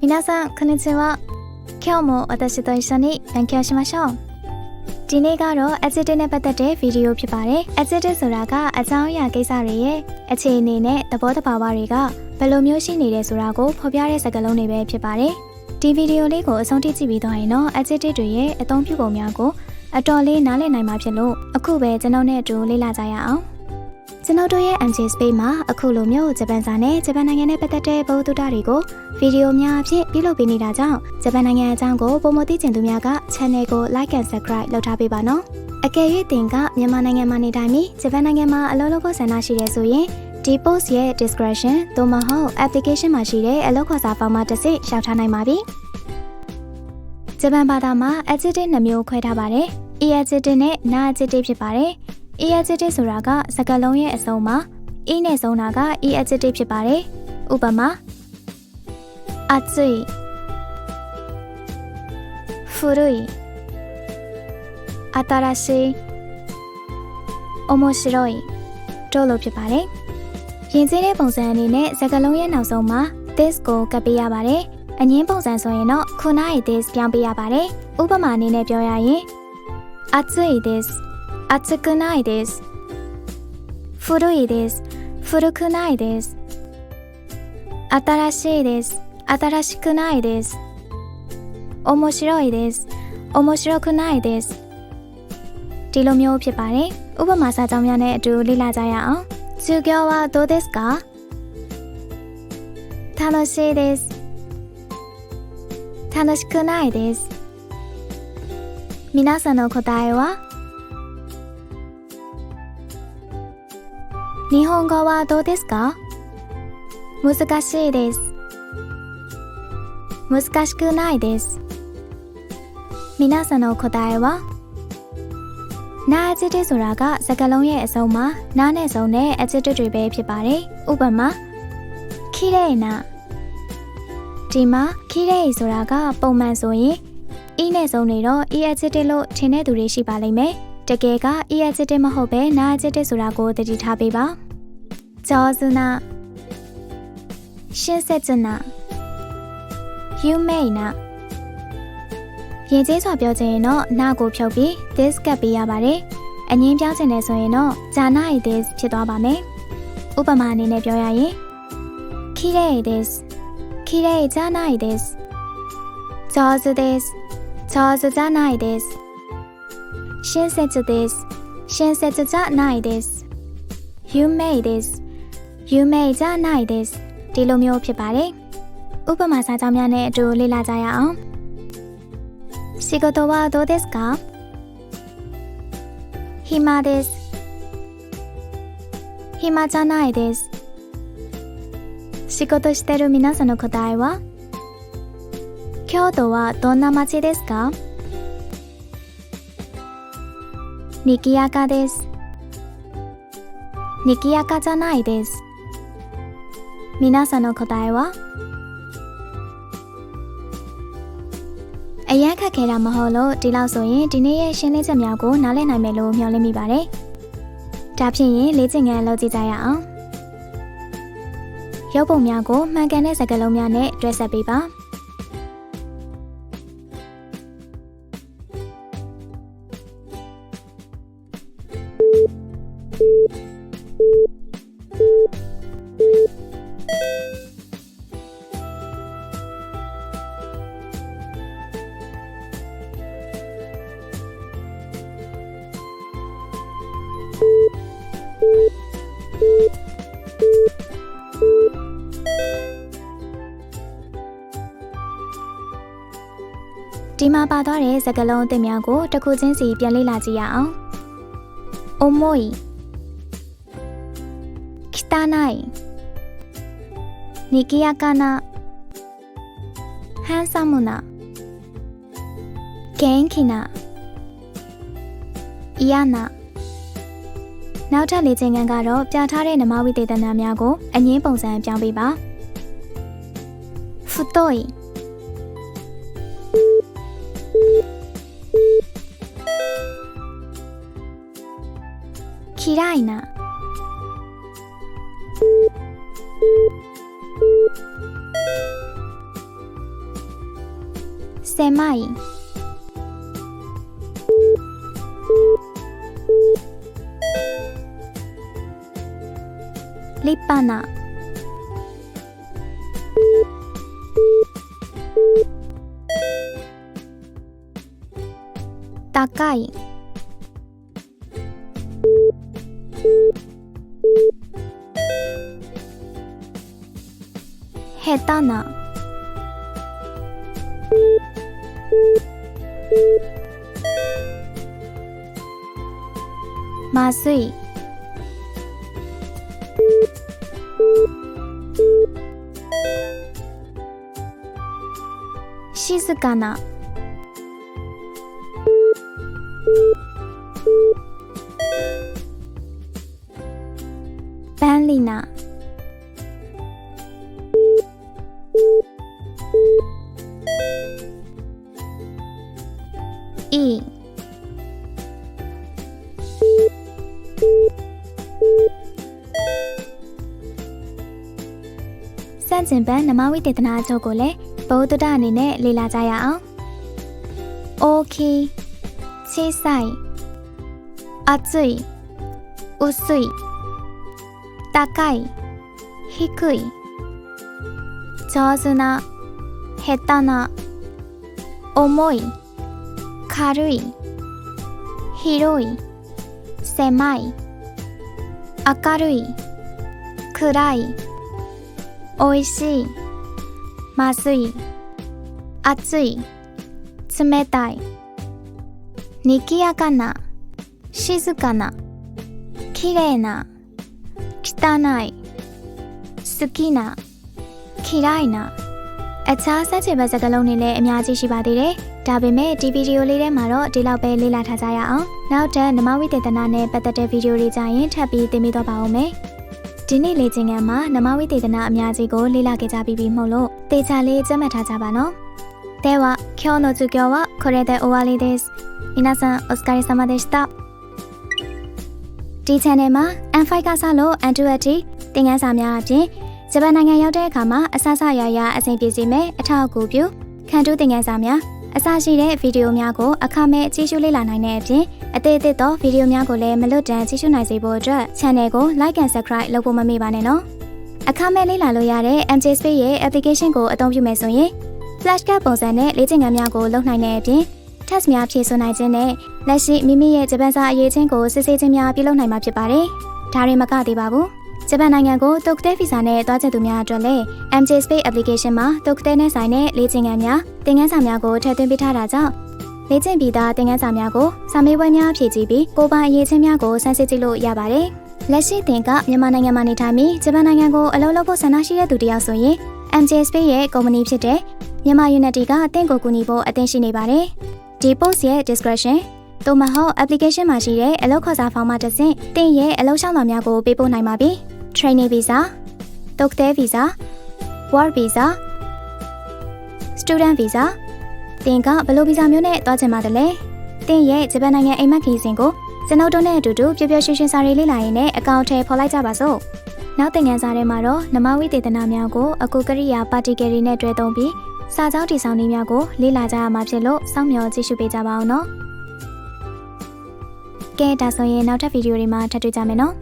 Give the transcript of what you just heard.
皆さんこんにちは今日も私と一緒に勉強しましょうဒီနေ့ကတော့ acid နဲ့ပတ်သက်တဲ့ဗီဒီယိုဖြစ်ပါတယ် acid ဆိုတာကအကြောင်းအရာကိစ္စတွေရဲ့အခြေအနေနဲ့သဘောတဘာဝတွေကဘယ်လိုမျိုးရှိနေတယ်ဆိုတာကိုဖော်ပြတဲ့စကားလုံးတွေပဲဖြစ်ပါတယ်ဒီဗီဒီယိုလေးကိုအဆုံးထိကြည့်ပြီးတော့ရင်တော့ acid တွေရဲ့အသုံးပြုပုံများကိုအတော်လေးနားလည်နိုင်မှာဖြစ်လို့အခုပဲကျွန်တော်နဲ့အတူလေ့လာကြရအောင် ကျွန်တော်တို့ရဲ့ MJ Space မှာအခုလိုမျိုးဂျပန်စာနဲ့ဂျပန်နိုင်ငံနဲ့ပတ်သက်တဲ့ဗဟုသုတတွေကိုဗီဒီယိုများအဖြစ်ပြုလုပ်ပေးနေတာကြောင့်ဂျပန်နိုင်ငံအကြောင်းကိုပုံမသိကျင်သူများက channel ကို like and subscribe လုပ်ထားပေးပါနော်အကယ်၍သင်ကမြန်မာနိုင်ငံမှာနေတိုင်းပြီးဂျပန်နိုင်ငံမှာအလုပ်လုပ်ဖို့ဆန္ဒရှိတယ်ဆိုရင်ဒီ post ရဲ့ description သို့မဟုတ် application မှာရှိတဲ့အလုပ်ခေါ်စာဖောင်မှာတစ်စိရှောက်ထားနိုင်ပါပြီဂျပန်ဘာသာမှာ adjective နှမျိုးခွဲထားပါတယ် e adjective နဲ့ na adjective ဖြစ်ပါတယ် အေအဂျစ်တစ်ဆိုတာကစကားလုံးရဲ့အစုံမှာအေးနဲ့ဆုံးတာကအေအဂျစ်တစ်ဖြစ်ပါတယ်။ဥပမာအကျွိဖူရွိအတာရာရှိအမောရှိရွိတို့လိုဖြစ်ပါတယ်။ရင်ကျင်းတဲ့ပုံစံအနေနဲ့စကားလုံးရဲ့နောက်ဆုံးမှာ this ကိုကပ်ပေးရပါတယ်။အငင်းပုံစံဆိုရင်တော့ခုနရဲ့ this ပြောင်းပေးရပါတယ်။ဥပမာအနေနဲ့ပြောရရင်အကျွိ this す熱くないです古いです古くないです新しいです新しくないです面白いです面白くないですဒီလိုမျိုးဖြစ်ပါတယ်ဥပမာစာကြောင်းများနဲ့အတူလေ့လာကြရအောင်授業はどうですか楽しいです楽しくないです皆さんの答えは 日本語はどうですか難しいです難しくないです皆さんの答えはနာအချစ်တဲ့ဆိုတာကစကားလုံးရဲ့အဆုံးမှာနားနဲ့ဆုံးတဲ့အချစ်တွေပဲဖြစ်ပါတယ်ဥပမာခိရဲနာဒီမှာခိရဲဆိုတာကပုံမှန်ဆိုရင်အီးနဲ့ဆုံးနေတော့အီအချစ်တဲ့လို့ထင်တဲ့သူတွေရှိပါလိမ့်မယ် တကယ်ကအီအချစ်တဲ့မဟုတ်ပဲနာအချစ်တဲ့ဆိုတာကိုသတိထားပေးပါဂျောဇနာရှင်းဆက်ချနာယူမိတ်နာရင်ကျေးစွာပြောချင်ရင်တော့နာကိုဖြုတ်ပြီး this ကပ်ပေးရပါတယ်။အငင်းပြောချင်တယ်ဆိုရင်တော့ဂျာနာရီ this ဖြစ်သွားပါမယ်။ဥပမာအနေနဲ့ပြောရရင်ခိရဲ this ခိရဲဂျာနာရီ this ဂျောဇ this ဂျောဇဂျာနာရီ this ရှင်းဆက်ချ this ရှင်းဆက်ဂျာနာရီ this you made this you made ဂျာနာရီ this ဒီလိုမျိုးဖြစ်ပါတယ်။ဥပမာစာကြောင်းများနဲ့အတူလေ့လာကြရအောင်။仕事はどうですか暇です暇じゃないです仕事してる皆さんの答えは京都はどんな街ですか にぎやかですにぎやかじゃないです皆さんの答えはအရန်ခက်ခဲတာမဟုတ်လို့ဒီလောက်ဆိုရင်ဒီနေ့ရဲ့ရှင်းလင်းချက်များကိုနားလည်နိုင်မယ်လို့မျှော်လင့်မိပါတယ်။ဒါဖြစ်ရင်လေ့ကျင့်ခန်းလုပ်ကြည့်ကြရအောင်။ရုပ်ပုံများကိုမှန်ကန်တဲ့စကားလုံးများနဲ့တွဲဆက်ပေးပါ။ ။ ဒီမှာပါသွားတဲ့စကားလုံးအသစ်များကိုတစ်ခုချင်းစီပြန်လေ့လာကြည့်ရအောင်။ omoi kitanai nigiyaka na handsome na genki na iya na နောက်ထပ်လေ့ကျင့်ခန်းကတော့ပြထားတဲ့နမဝိသေသနာများကိုအငင်းပုံစံပြောင်းပေးပါ။ futoi 嫌いな。狭い。立派な。高い。下手な。まずい。静かな。ないいစန့်ကျင်ဘက်နမဝိတေသနာအချုပ်ကိုလည်းဘုဒ္ဓတအနေနဲ့လေ့လာကြရအောင်။ Okay 小さい熱い薄い高い低い上手な下手な重い 軽い広い狭い明るい暗い美味しいまずい熱い冷たい賑やかな静かな綺麗な汚い好きな嫌いな。 အခြားဆက်ချေဘက်စကားလုံးတွေလည်းအများကြီးရှိပါသေးတယ်။ဒါပေမဲ့ဒီဗီဒီယိုလေးထဲမှာတော့ဒီလောက်ပဲလေ့လာထားကြရအောင်။နောက်ထပ်နမဝိသေသနာနဲ့ပတ်သက်တဲ့ဗီဒီယိုတွေကြရင်ထပ်ပြီးသင်ပေးတော့ပါဦးမယ်။ဒီနေ့လေ့ကျင့်ခန်းမှာနမဝိသေသနာအများကြီးကိုလေ့လာခဲ့ကြပြီးပြီမဟုတ်လို့တေချာလေးကြက်မှတ်ထားကြပါနော်။では今日の授業はこれで終わりです。皆さんお疲れ様でした。ဒီ channel မှာ N5 ကစလို့ N2 အထိသင်ခန်းစာများအပြင် ဂျပန်နိုင်ငံရောက်တဲ့အခါမှာအဆအဆရရအဆင်ပြေစေမယ့်အထောက်အကူပြုခံတူးသင်ခန်းစာများအစရှိတဲ့ဗီဒီယိုများကိုအခမဲ့ကြည့်ရှုလေ့လာနိုင်တဲ့အပြင်အသေးသေးသောဗီဒီယိုများကိုလည်းမလွတ်တမ်းကြည့်ရှုနိုင်စေဖို့အတွက် channel ကို like and subscribe လုပ်ဖို့မမေ့ပါနဲ့နော်အခမဲ့လေ့လာလို့ရတဲ့ MJ Space ရဲ့ application ကိုအသုံးပြုမယ်ဆိုရင် flashcard ပုံစံနဲ့လေ့ကျင့်ခန်းများကိုလုပ်နိုင်တဲ့အပြင် test များဖြည့်ဆို့နိုင်ခြင်းနဲ့လက်ရှိမိမိရဲ့ဂျပန်စာအရေးချင်းကိုစစ်ဆေးခြင်းများပြုလုပ်နိုင်မှာဖြစ်ပါတယ်။ဒါတွေမကသေးပါဘူး။ ဂျပန်နိုင်ငံကိုတုတ်ကတဲ့ဗီဇာနဲ့တွားချက်သူများအတွက်လည်း MJ Space application မှာတုတ်ကတဲ့နဲ့ဆိုင်တဲ့လေ့ကျင့်ခန်းများသင်ခန်းစာများကိုထည့်သွင်းပေးထားတာကြောင့်လေ့ကျင့်ပြီးသားသင်ခန်းစာများကိုစာမေးပွဲများဖြည့်ကြည့်ပြီးကိုယ်ပိုင်အရေးချင်းများကိုစမ်းစစ်ကြည့်လို့ရပါတယ်။လက်ရှိသင်ကမြန်မာနိုင်ငံမှာနေထိုင်ပြီးဂျပန်နိုင်ငံကိုအလုပ်လုပ်ဖို့ဆန္ဒရှိတဲ့သူတစ်ယောက်ဆိုရင် MJ Space ရဲ့ကုမ္ပဏီဖြစ်တဲ့မြန်မာ Unity ကအသင်ကိုကူညီဖို့အသင့်ရှိနေပါတယ်။ဒီ post ရဲ့ description သို့မဟုတ် application မှာရှိတဲ့အလုပ်ခေါ်စာဖောင်မှာတစ်ဆင့်သင်ရဲ့အလုပ်ရှောင်လာများကိုပေးပို့နိုင်ပါပြီ။ training visa, doctor visa, work visa, student visa သင်ကဘယ်လိုဗီဇာမျိုးနဲ့တွားချင်ပါတယ်လဲ။သင်ရဲ့ဂျပန်နိုင်ငံအိမ်မက်ခီးစဉ်ကိုကျွန်တော်တို့နဲ့အတူတူပျော်ပျော်ရွှင်ရွှင်စာရေးလေ့လာရင်းနဲ့အကောင့်ထဲဖော်လိုက်ကြပါစို့။နောက်သင်ခန်းစာထဲမှာတော့နမဝိသေသနာများကိုအကူကရိယာပါတီကယ်ရီနဲ့တွဲသုံးပြီးစာကြောင်းတည်ဆောင်နည်းများကိုလေ့လာကြရမှာဖြစ်လို့စောင့်မျှော်ကြည့်ရှုပေးကြပါအောင်နော်။ကဲဒါဆိုရင်နောက်ထပ်ဗီဒီယိုတွေမှာထပ်တွေ့ကြမယ်နော်။